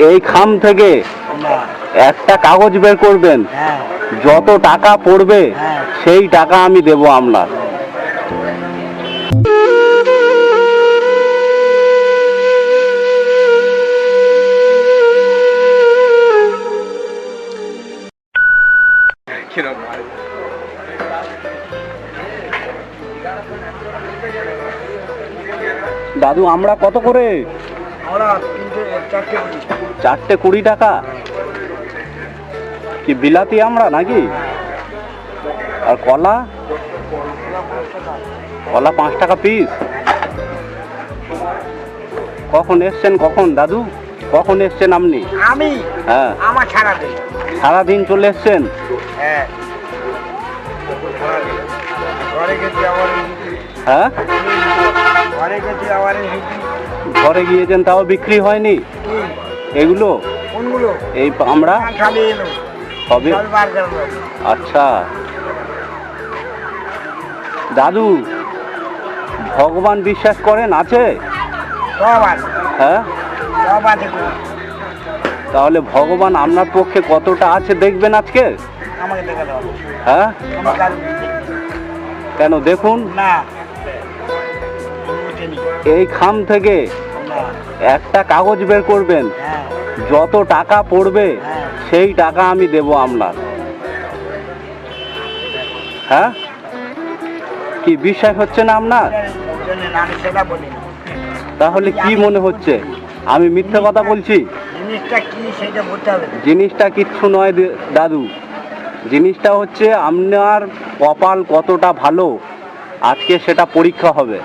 এই খাম থেকে একটা কাগজ বের করবেন। হ্যাঁ। যত টাকা পড়বে হ্যাঁ। সেই টাকা আমি দেব আপনার। দাদু আমরা কত করে? চারটে কুড়ি। টাকা? কি বিলাতি আমরা নাকি? আর কলা? কলা পাঁচ টাকা পিস কখন এসছেন কখন দাদু? কখন এসছেন আপনি? আমি? হ্যাঁ। আমার সারাদিন। চলে এসছেন? হ্যাঁ। হ্যাঁ? ঘরে গেছি আবার ঘরে গিয়েছেন তাও বিক্রি হয়নি? এগুলো? কোনগুলো? এই আমরা? করল আচ্ছা। দাদু ভগবান বিশ্বাস করেন আছে? হ্যাঁ। তাহলে ভগবান আপনার পক্ষে কতটা আছে দেখবেন আজকে? হ্যাঁ? কেন দেখুন? এই খাম থেকে একটা কাগজ বের করবেন। যত টাকা পড়বে, সেই টাকা আমি দেব আপনার। হ্যাঁ? কি বিশ্বাস হচ্ছে না আপনার। তাহলে কি মনে হচ্ছে? আমি মিথ্যে কথা বলছি? জিনিসটা কিচ্ছু নয় দাদু। জিনিসটা হচ্ছে আপনার কপাল কতটা ভালো, আজকে সেটা পরীক্ষা হবে।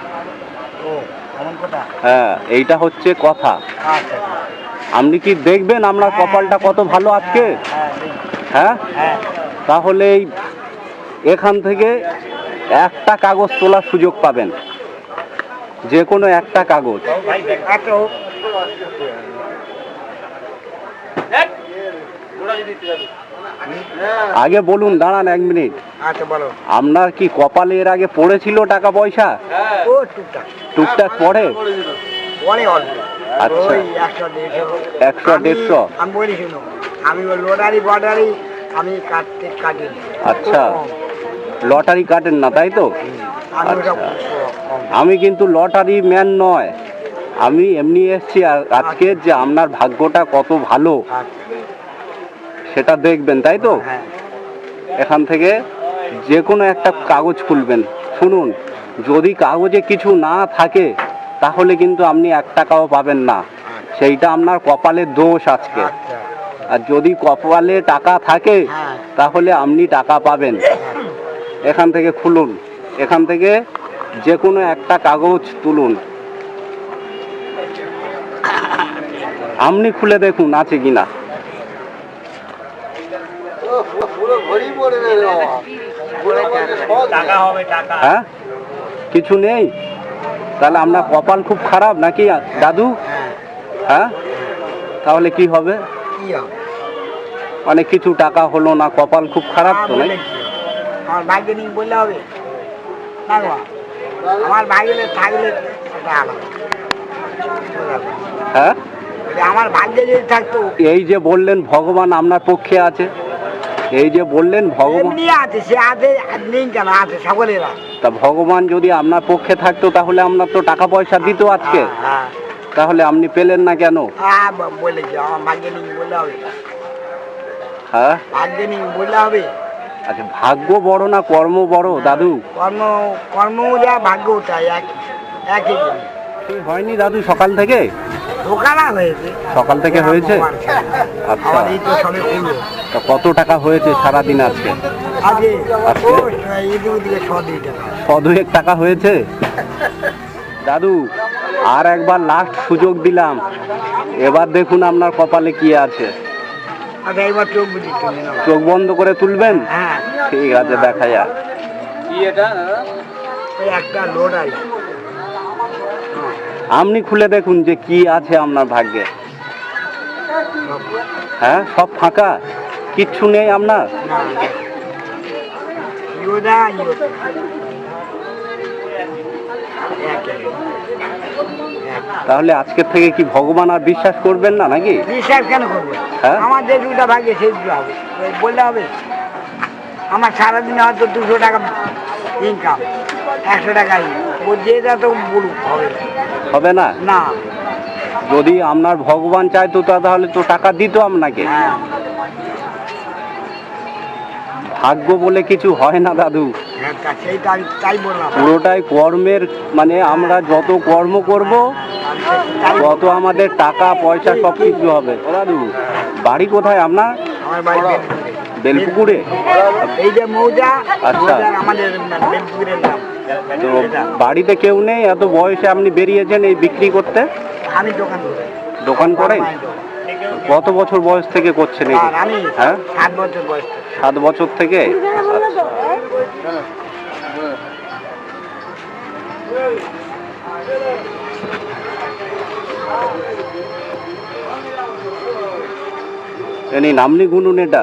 হ্যাঁ এইটা হচ্ছে কথা। আচ্ছা। আপনি কি দেখবেন আপনার কপালটা কত ভালো আজকে? হ্যাঁ। হ্যাঁ? হ্যাঁ। তাহলে এই এখান থেকে একটা কাগজ তোলার সুযোগ পাবেন। যে কোনো একটা কাগজ। হোক। আগে বলুন দাঁড়ান এক মিনিট। আচ্ছা বলো। আপনার কি কপালে এর আগে পড়েছিল টাকা পয়সা? ও টুকটাক। টুকটাক পড়ে? অল্প। আচ্ছা। একশো দেড়শো। আমি- বলি শুনো আমি কাটতে কাটি আচ্ছা। লটারি কাটেন না তাই তো? আমি আচ্ছা। আমি কিন্তু লটারি ম্যান নয়। আমি এমনি এসছি আর- আজকে যে আপনার ভাগ্যটা কত ভালো। সেটা দেখবেন তাই তো? হ্যাঁ। এখান থেকে যে কোনো একটা কাগজ খুলবেন। শুনুন যদি কাগজে কিছু না থাকে তাহলে কিন্তু আপনি এক টাকাও পাবেন না। সেইটা আপনার কপালের দোষ আজকে। আচ্ছা। আর যদি কপালে টাকা থাকে হ্যাঁ। তাহলে আপনি টাকা পাবেন। এখান থেকে খুলুন। এখান থেকে যে কোনো একটা কাগজ তুলুন। আপনি খুলে দেখুন আছে কিনা টাকা হবে টাকা হ্যাঁ? কিছু নেই? তাহলে আপনার কপাল খুব খারাপ নাকি দাদু? হ্যাঁ? হ্যাঁ তাহলে কি হবে? কি হবে? মানে কিছু টাকা হলো না কপাল খুব খারাপ তো নাই আমার ভাগ্যে বললে হবে। না আমার ভাগ্যে থাকলে হ্যাঁ? আমার ভাগ্যে যদি থাকতো। এই যে বললেন ভগবান আপনার পক্ষে আছে। এই যে বললেন ভগবান এমনি আছে সে আছে নেই কেন? আছে সকলের তা ভগবান যদি আপনার পক্ষে থাকতো তাহলে আপনার তো টাকা পয়সা দিত আজকে। হ্যাঁ তাহলে আপনি পেলেন না কেন? হ্যাঁ ব- আমার ভাগ্যে নেই বললে হবে। হ্যাঁ? ভাগ্যে নেই বললে হবে। আচ্ছা ভাগ্য বড় না কর্ম বড় দাদু? কর্ম কর্ম যা ভাগ্য একই হয়নি দাদু সকাল থেকে? সকাল থেকে হয়েছে? আচ্ছা। কত টাকা হয়েছে সারাদিন আজকে? ছ দুই টাকা। হয়েছে? দাদু আর একবার লাস্ট সুযোগ দিলাম। এবার দেখুন আপনার কপালে কি আছে। চোখ বন্ধ করে তুলবেন? হ্যাঁ। ঠিক আছে দেখা যাক। ওই একটা লোড আছে। আপনি খুলে দেখুন যে কি আছে আপনার ভাগ্যে। হ্যাঁ সব ফাঁকা? কিচ্ছু নেই আপনার? তাহলে আজকের থেকে কি ভগবান আর বিশ্বাস করবেন না নাকি? বিশ্বাস কেন করব? হ্যাঁ? আমার যে দুটা ভাগে সেই দুটো হবে। বললে হবে? আমার সারাদিনে হয়তো দুশো টাকা ইনকাম একশো টাকা ও যেটা তো বলুক হবে। হবে না? না। যদি আপনার ভগবান চাইতো তা- তাহলে তো টাকা দিত আপনাকে। হ্যাঁ। ভাগ্য বলে কিছু হয় না দাদু। হ্যাঁ, পুরোটাই কর্মের মানে আমরা যত কর্ম করব তত আমাদের টাকা পয়সা সব কিছু হবে দাদু বাড়ি কোথায় আপনার? আমার বাড়ি বেলপুরে। বেলপুকুরে। এই যে মৌজা আচ্ছা। আমাদের বেলপুরের নাম। তো বাড়িতে কেউ নেই? এত বয়সে আপনি বেরিয়েছেন এই বিক্রি করতে? আমি দোকান করি। দোকান করেন? কত বছর বয়স থেকে করছেন আমি হ্যাঁ? সাত বছর বয়স থেকে। সাত বছর থেকে? আচ্ছা। এনি নামনি গুনুন এটা।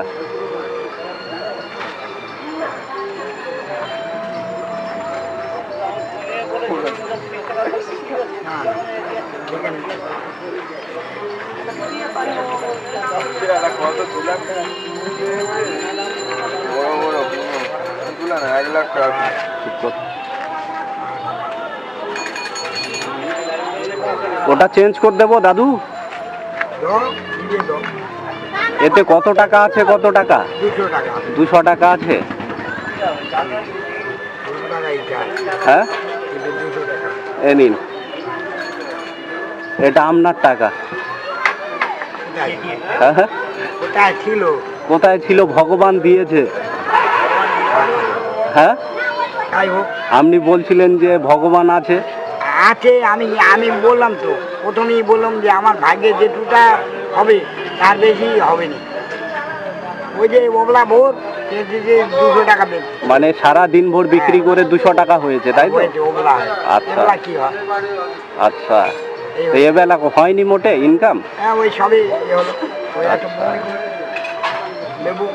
ওটা চেঞ্জ করে দেবো দাদু। এতে কত টাকা আছে কত টাকা? দুশো টাকা আছে। হ্যাঁ? এ নিন। এটা আপনার টাকা। কোথায়? হ্যাঁ হ্যাঁ। ছিল কোথায় ছিল? ভগবান দিয়েছে। হ্যাঁ? আপনি বলছিলেন যে ভগবান আছে। আছে আমি আমি বললাম তো। প্রথমেই বললাম যে আমার ভাগ্যে যেটুটা হবে তার বেশি হবে না ওই যে ওবলা ভোর দুশো টাকা দেবে মানে সারা দিন ভোর বিক্রি করে দুশো টাকা হয়েছে তাই তো? আচ্ছা। কি হয়? আচ্ছা। তো এবেলা হয়নি মোটে ইনকাম হ্যাঁ ওই সবই হলো। আচ্ছা। লেবু।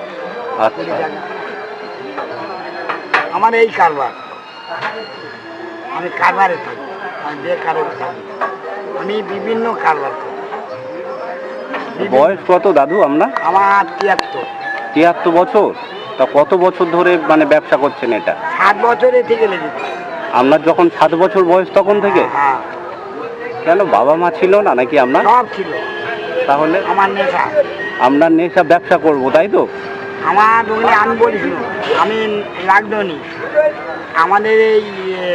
আচ্ছা। আমার এই কারবার। আমি কারবারে থাকি। আমি বেকারের থাকি আমি বিভিন্ন কারবার করি। বয়স কত দাদু আপনার আমার তিয়াত্তর। তিয়াত্তর বছর? তা কত বছর ধরে মানে ব্যবসা করছেন এটা? সাত বছরে থেকে লেগেছে। আপনার যখন সাত বছর বয়স তখন থেকে? হ্যাঁ। কেন বাবা মা ছিল না নাকি আপনার? সব ছিল। তাহলে? আমার নেশা। আপনার নেশা ব্যবসা করব তাই তো? আমার আমি বলিস আমি লাগদনি আমাদের এই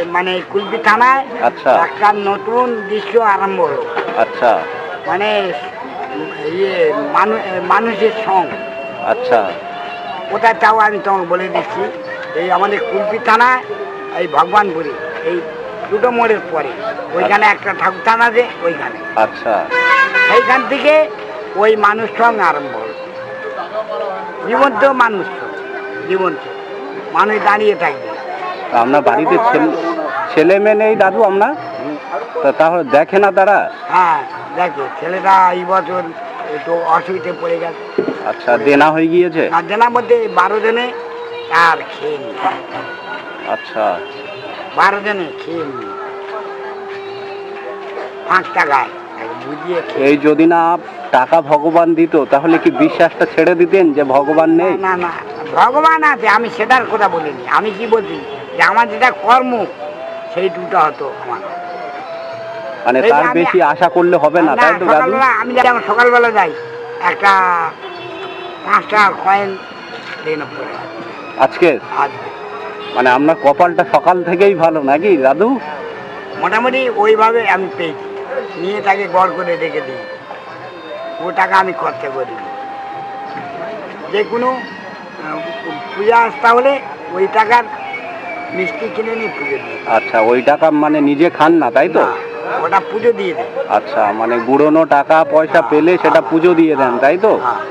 মানে কুলপি থানায় আচ্ছা। একটা নতুন দৃশ্য আরম্ভ হলো। আচ্ছা। মানে ইয়ে মানুষের সং আচ্ছা। কোথায় চাও আমি তোমাকে বলে দিচ্ছি এই আমাদের কুলপি থানায় এই ভগবানপুরি এই দুটো মোড়ের পরে। ওইখানে একটা ঠাকুর থানা আছে ওইখানে। আচ্ছা। সেইখান থেকে ওই মানুষ সং আরম্ভ হলো। জীবন্ত মানুষ জীবন্ত। মানুষ দাঁড়িয়ে থাকবে। আপনার বাড়িতে ছেলে ছেলে মেয়ে নেই দাদু আপনার তা তাহলে দেখে না তারা? হ্যাঁ দেখো ছেলেটা এই বছর একটু অসুবিধে পড়ে গেছে। আচ্ছা দেনা হয়ে গিয়েছে? আর জেনার মধ্যে বারো জনে আর খেয়ে আচ্ছা। বারো জনে খেয়ে পাঁচ টাকায় বুঝিয়ে এই যদি না টাকা ভগবান দিত তাহলে কি বিশ্বাসটা ছেড়ে দিতেন যে ভগবান নেই? না না ভগবান আছে আমি সেটার কথা বলিনি আমি কি বলছি? যে আমার যেটা কর্ম সেই দুটো হতো আমার। মানে তার বেশি আশা করলে হবে না তাই তো দাদু আমি যেমন সকালবেলা যাই একটা পাঁচটা কয়েন ট্রেনে পড়ে আজকে? মানে আপনার কপালটা সকাল থেকেই ভালো নাকি দাদু মোটামুটি ওইভাবে আমি পেয়েছি। নিয়ে তাকে গড় করে রেখে দিই। ও টাকা আমি খরচা করি। যে কোনো পূজা আসতে হলে ওই টাকার মিষ্টি কিনে নিয়ে পুজো দিই। আচ্ছা ওই টাকা মানে নিজে খান না তাই তো? ওটা পুজো দিয়ে দেয়। আচ্ছা মানে গুড়োনো টাকা পয়সা পেলে সেটা পুজো দিয়ে দেন তাই তো? হ্যাঁ।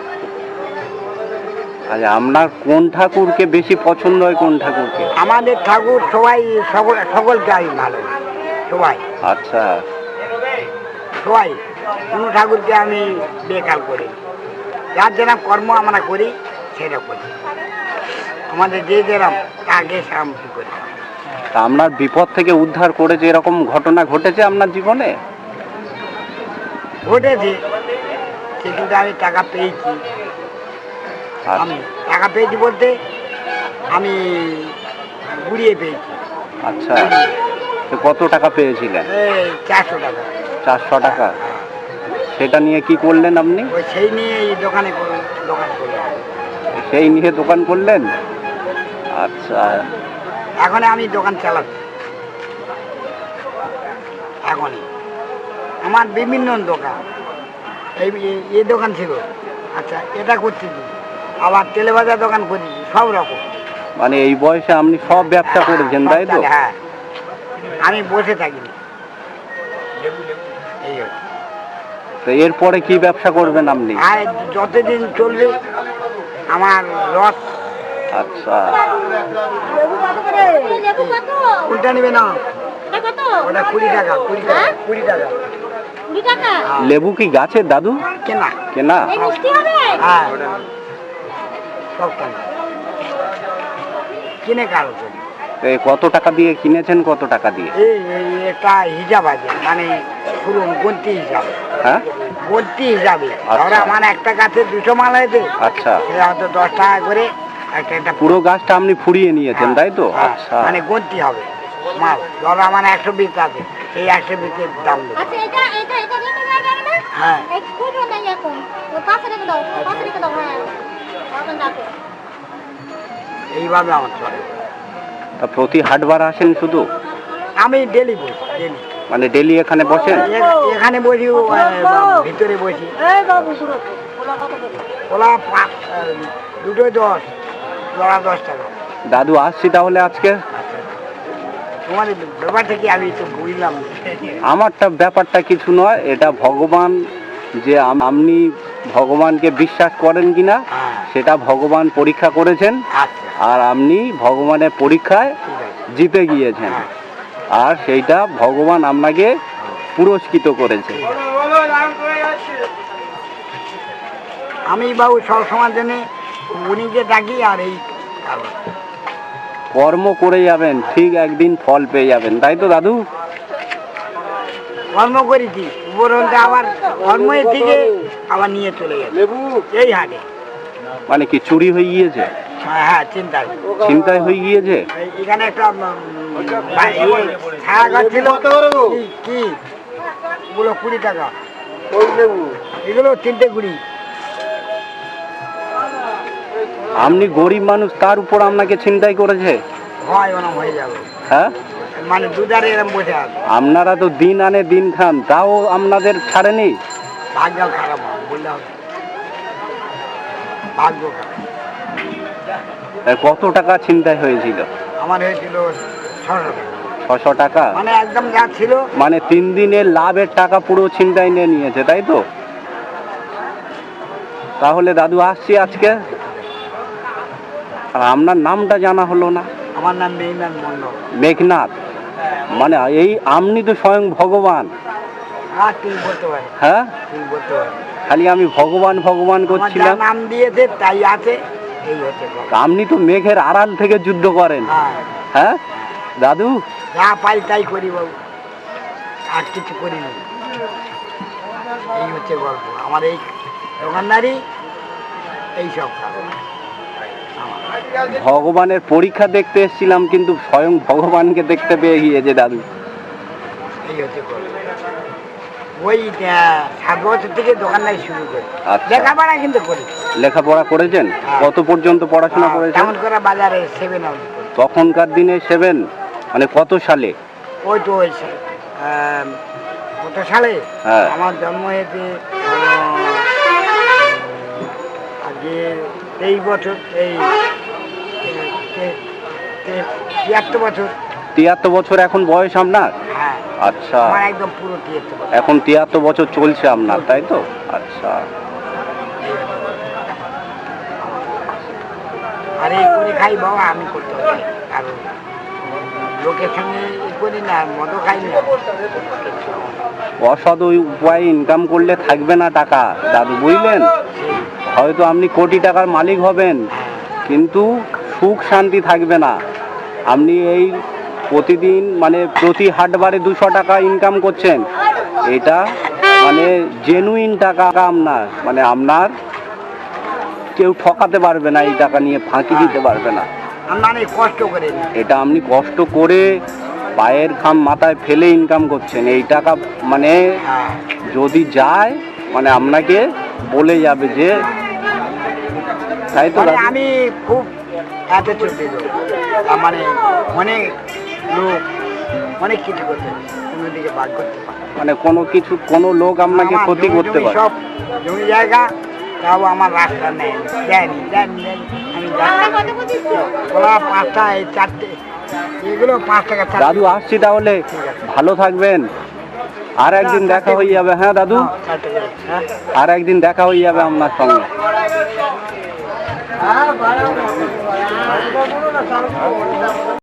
আচ্ছা আপনার কোন ঠাকুরকে বেশি পছন্দ হয় কোন ঠাকুরকে? আমাদের ঠাকুর সবাই সকল সকলকে আমি ভালো সবাই। আচ্ছা। সবাই কোনো ঠাকুরকে আমি বেকার করি যার যেরকম কর্ম আমরা করি সেটা করি। আমাদের যে যেরকম তাকে সেরকম করি। তা আপনার বিপদ থেকে উদ্ধার করেছে এরকম ঘটনা ঘটেছে আপনার জীবনে? ঘটেছে। কিন্তু আমি টাকা পেয়েছি। আমি টাকা পেয়েছি বলতে আমি ঘুরিয়ে পেয়েছি। আচ্ছা। তো কত টাকা পেয়েছিলেন? এই চারশো টাকা। চারশো টাকা। সেটা নিয়ে কি করলেন আপনি? সেই নিয়ে দোকানে দোকান করলাম। সেই নিয়ে দোকান করলেন? আচ্ছা। এখন আমি দোকান চালাচ্ছি এখনই। আমার বিভিন্ন দোকান। এই এই- দোকান ছিল। আচ্ছা এটা করছি আবার তেলেভাজা দোকান করছি সব রকম। মানে এই বয়সে আপনি সব ব্যবসা করেছেন তাই তো? হ্যাঁ। আমি বসে হচ্ছে। তো এরপরে কি ব্যবসা করবেন আপনি? যতদিন চলবে আমার রস আচ্ছা। নেবে না। ওটা কুড়ি টাকা কুড়ি টাকা কুড়ি টাকা। লেবু কি গাছের দাদু? কেনা। কেনা? হ্যাঁ। সব কেনা। কিনে কারও কত টাকা দিয়ে কিনেছেন কত টাকা দিয়ে? হিসাব আছে মানে পুরুন গন্তি হিসাব। হ্যাঁ? গন্তি হিসাবে। আচ্ছা। আমার একটা গাছে দুশো মাল হয়েছে আচ্ছা। সে হয়তো দশ টাকা করে একটা একটা পুরো গাছটা আপনি ফুরিয়ে নিয়েছেন তাই তো? হ্যাঁ, আচ্ছা। মানে গন্তি হবে। মাল ধরো আমার একশো বিশ আছে সেই একশো বিশের দাম দেবে। আচ্ছা এটা এটা এটা রেখে দেওয়া না? হ্যাঁ। এই খুঁজো এখন। ও পাশে রেখে দাও পাশে রেখে দাও হ্যাঁ। এইভাবে আমার চলে। তা প্রতি হাটবার আসেন শুধু? আমি ডেলি বসি ডেলি। মানে ডেলি এখানে বসেন? এখানে বসি ভিতরে বসি। ওলা পাঁচ দুটোই দশ। জোড়া দশ টাকা। দাদু আসছি তাহলে আজকে? তোমার ব্যাপারটা কি আমি তো বুঝলাম আমারটা ব্যাপারটা কিছু নয় এটা ভগবান যে আপনি ভগবানকে বিশ্বাস করেন কিনা হ্যাঁ। সেটা ভগবান পরীক্ষা করেছেন আচ্ছা। আর আপনি ভগবানের পরীক্ষায় জিতে গিয়েছেন। হ্যাঁ। আর সেইটা ভগবান আপনাকে পুরস্কৃত করেছে। আমি বাবু সব সময় জন্য উনিকে ডাকি আর এই কর্ম করে যাবেন ঠিক একদিন ফল পেয়ে যাবেন। তাই তো দাদু? কর্ম করেছি আবার কর্মের থেকে আবার নিয়ে চলে গেছে এই হাটে। মানে কি চুরি হয়ে গিয়েছে? হ্যাঁ হ্যাঁ চিন্তায় গিয়েছে? এখানে একটা ছিল। কি- কি? কুড়ি টাকা। এগুলো তিনটে কুড়ি। আপনি গরিব মানুষ তার উপর আপনাকে চিন্তাই করেছে? হয় মানে আপনারা তো দিন আনে দিন খান তাও আপনাদের ছাড়েনি? কত টাকা চিন্তায় হয়েছিল? আমার হয়েছিল ছশো টাকা। মানে একদম যা ছিল। মানে তিন দিনের লাভের টাকা পুরো চিন্তায় নিয়ে নিয়েছে তাই তো? তাহলে দাদু আসছি আজকে? আর আপনার নামটা জানা হলো না। আমার নাম মেঘনাথ মন্ডল মেঘনাথ? মানে এই আপনি তো স্বয়ং ভগবান। হ্যাঁ? খালি আমি ভগবান ভগবান করছিলাম। নাম দিয়েছে তাই আছে। আপনি তো মেঘের আড়াল থেকে যুদ্ধ করেন। হ্যাঁ। হ্যাঁ? দাদু? যা পাই তাই করি বাবু। আর কিছু করি না। এই হচ্ছে গল্প। আমার এই দোকানদারি এই সব। কারণ ভগবানের পরীক্ষা দেখতে এসেছিলাম কিন্তু স্বয়ং ভগবানকে দেখতে পেয়ে গিয়েছে দাদু। ওই বছর থেকে দোকানদারি শুরু করি। আচ্ছা। লেখাপড়া কিন্তু করি লেখাপড়া করেছেন? হ্যাঁ। কত পর্যন্ত পড়াশোনা আহ, করেছেন? তেমন করে বাজারে সেভেন তখনকার দিনে সেভেন মানে কত সালে? ওই তো ওই কত সালে? হ্যাঁ। আমার জন্ম হয়েছে আগে তেইশ বছর এই তিয়াত্তর বছর। তিয়াত্তর বছর এখন বয়স আপনার? হ্যাঁ। আচ্ছা। একদম পুরো এখন তিয়াত্তর বছর চলছে আপনার তাই তো? আচ্ছা। আর এই করে খাই বাবা আমি করতে হবে কারণ লোকের সঙ্গে করি না মদও খাই না। অসৎ ওই উপায়ে ইনকাম করলে থাকবে না টাকা দাদু বুঝলেন? হয়তো আপনি কোটি টাকার মালিক হবেন হ্যাঁ। কিন্তু সুখ শান্তি থাকবে না। আপনি এই প্রতিদিন মানে প্রতি হাটবারে দুশো টাকা ইনকাম করছেন এটা মানে জেনুইন টাকা আপনার মানে আপনার কেউ ঠকাতে পারবে না এই টাকা নিয়ে ফাঁকি দিতে পারবে না। কষ্ট করে এটা আপনি কষ্ট করে পায়ের খাম মাথায় ফেলে ইনকাম করছেন এই টাকা মানে যদি যায় মানে আপনাকে বলে যাবে যে তাই তো মানে আমি খুব চলতে লোক মানে অনেক লোক অনেক কিছু করতে কোনো দিকে বাদ করতে পারে মানে কোনো কিছু কোনো লোক আপনাকে ক্ষতি করতে পারে। সব জমি জায়গা তাও আমার রাস্তা নেই দেয়নি দেয়নি। আমি? ওরা পাঁচটা এই চারটে এগুলো পাঁচ টাকা দাদু আসছি তাহলে। ভালো থাকবেন। আর একদিন দেখা হয়ে যাবে হ্যাঁ দাদু? হ্যাঁ, হ্যাঁ। আর একদিন দেখা হয়ে যাবে আপনার সঙ্গে। হ্যাঁ, বাড়াবো।